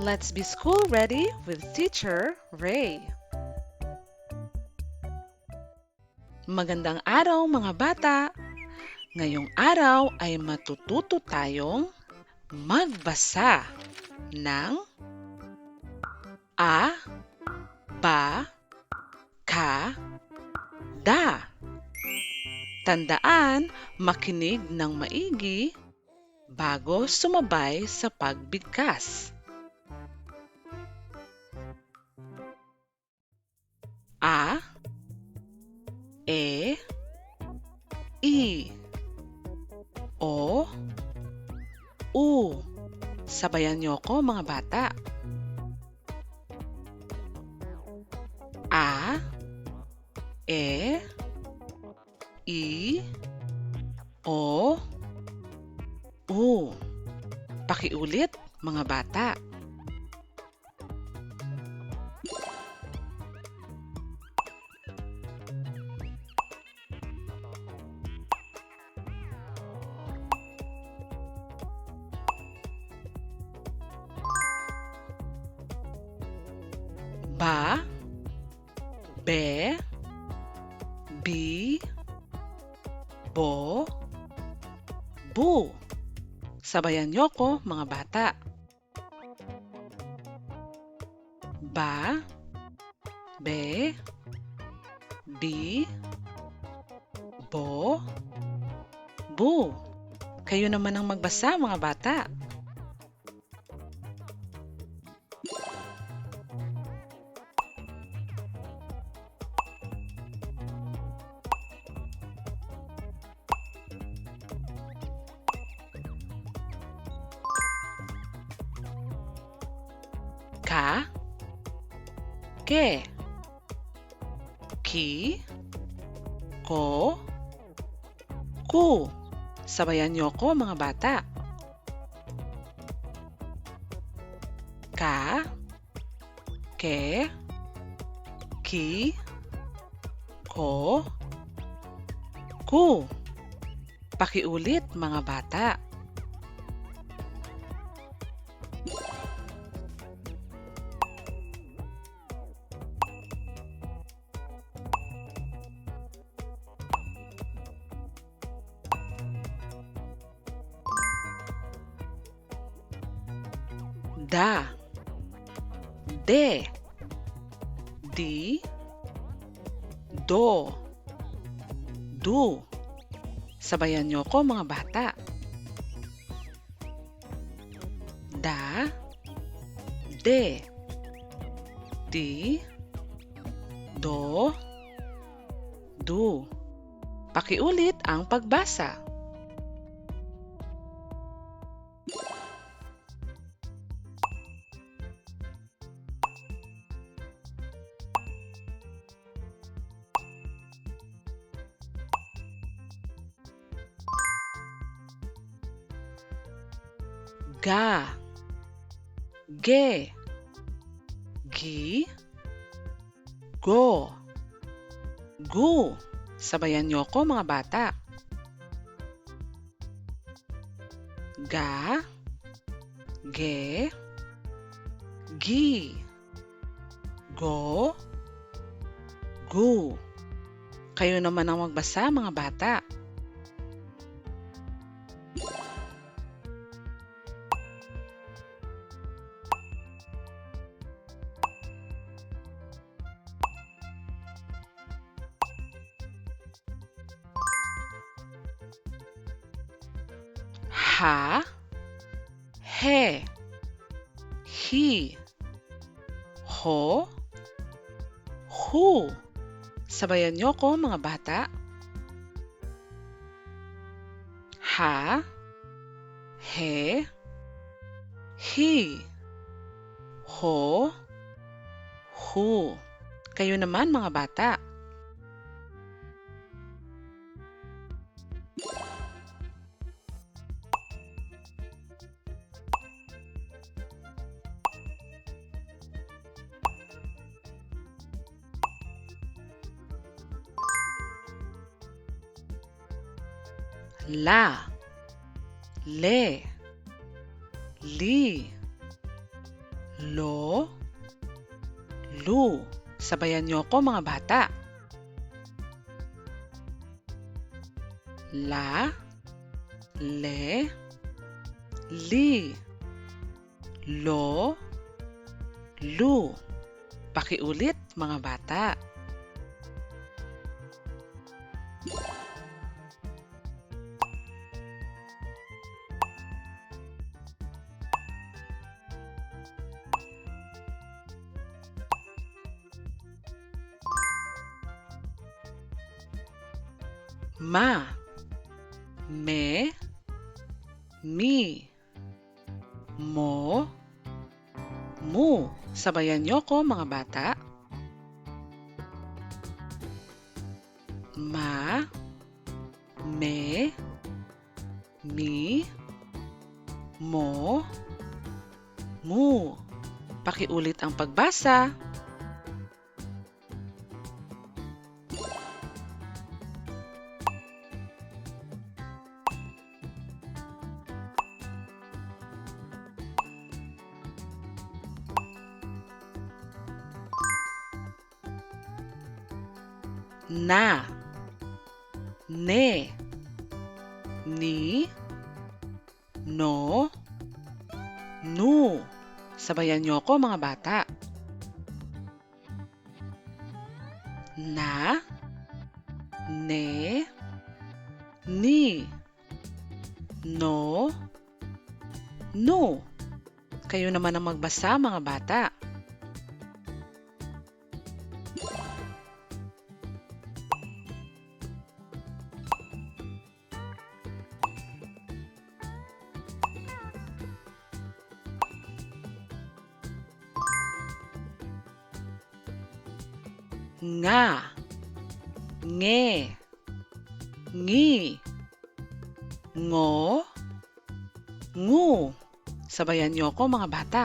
Let's be school ready with teacher Ray. Magandang araw mga bata! Ngayong araw ay matututo tayong magbasa ng A, Ba, Ka, Da. Tandaan, makinig ng maigi bago sumabay sa pagbigkas. A E I O U Sabayan niyo ko mga bata. A E I O U Pakiulit mga bata. Ba, be, bi, bo, bu. Sabayan niyo ko, mga bata. Ba, be, bi, bo, bu. Kayo naman ang magbasa, mga bata. Ke, ki, ko, ku. Sabayan niyo ko mga bata. Ka, ke, ki, ko, ku. Pakiulit mga bata. Da, de, di, do, du. Sabayan niyo ko mga bata. Da, de, di, do, du. Pakiulit ang pagbasa. Ga, ge, gi, go, gu. Sabayan niyo ko mga bata. Ga, ge, gi, go, gu. Kayo naman ang magbasa mga bata. Ha, he, hi, ho, hu. Sabayan niyo ko mga bata. Ha, he, hi, ho, hu. Kayo naman mga bata. La, le, li, lo, lu. Sabayan niyo ko mga bata. La, le, li, lo, lu. Pakiulit mga bata. Mo, mu. Sabayan niyo ko mga bata. Ma, me, mi, mo, mu. Pakiulit ang pagbasa. Na, ne, ni, no, nu. Sabayan niyo ako mga bata. Na, ne, ni, no, nu. Kayo naman ang magbasa mga bata. Nga, nge, ngi, ngo, ngu. Sabayan niyo ako mga bata.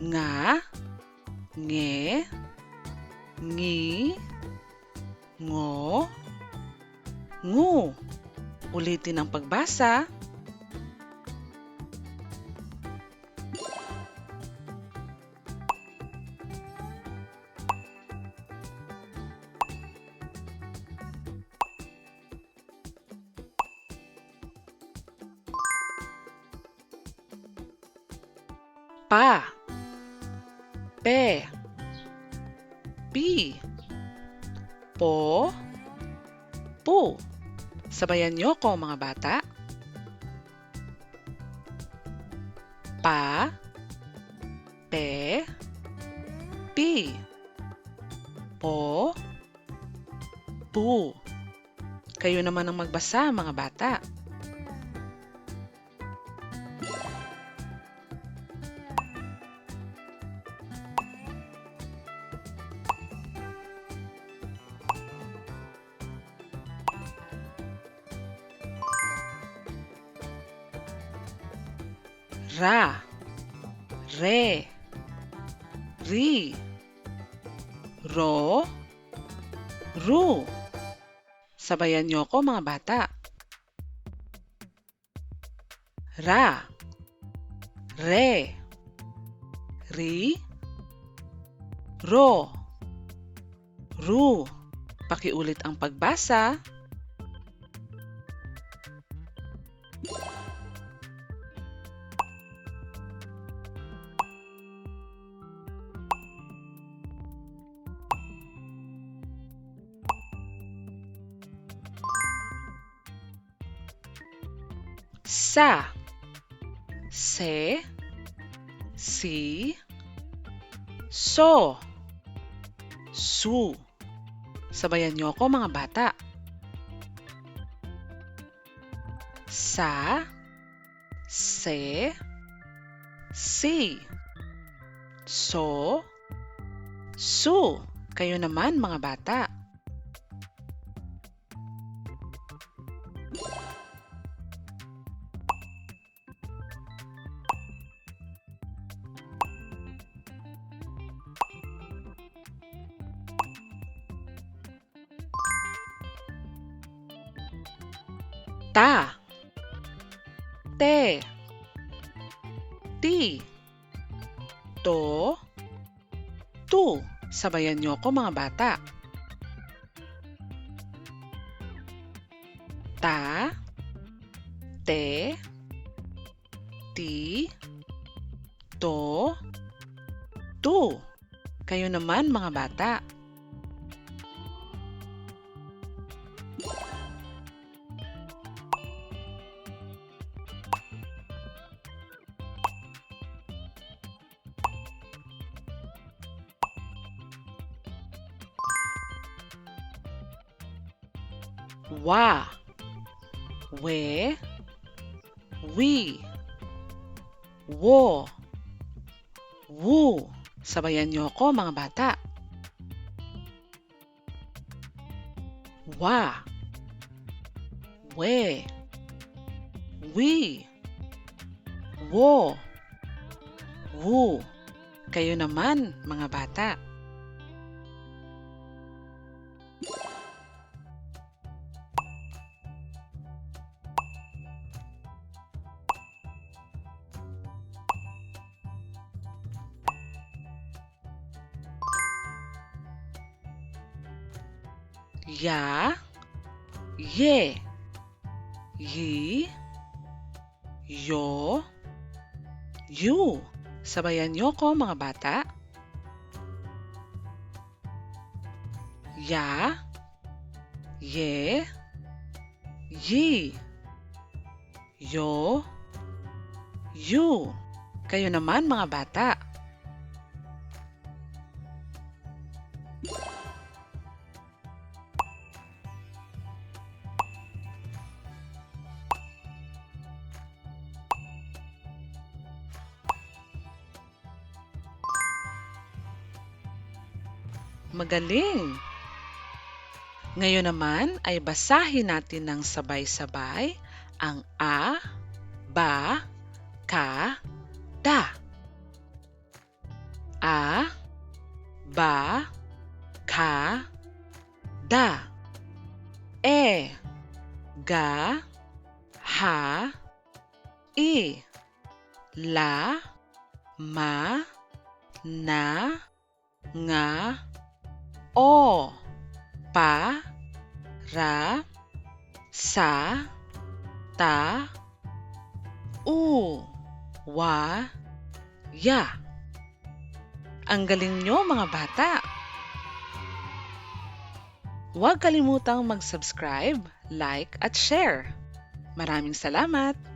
Nga, nge, ngi, ngo, ngu. Ulitin ang pagbasa. Pa, pe, pi, po, pu. Sabayan niyo ko mga bata. Pa, pe, pi, po, pu. Kayo naman ang magbasa mga bata. Ri, ro, ru. Sabayan niyo ako mga bata. Ra, re, ri, ro, ru. Pakiulit ang pagbasa. Sa, se, si, so, su. Sabayan niyo ako mga bata. Sa, se, si, so, su. Kayo naman mga bata. Ta, te, Ti. To. Tu. Sabayan niyo ko mga bata. Ta. Te. Ti. To. Tu. Kayo naman mga bata. Wa. We. We. Wo. Wu. Sabayan niyo ako mga bata. Wa. We. We. Wo. Wu. Kayo naman mga bata. Ya. Ye. Yi. Yo. Yu. Sabayan niyo ko mga bata. Ya. Ye. Yi. Yo. Yu. Kayo naman mga bata. Magaling! Ngayon naman ay basahin natin ng sabay-sabay ang A, Ba, Pa, Ra, Sa, Ta, U, Wa, Ya. Ang galing nyo mga bata! Huwag kalimutang mag-subscribe, like at share. Maraming salamat!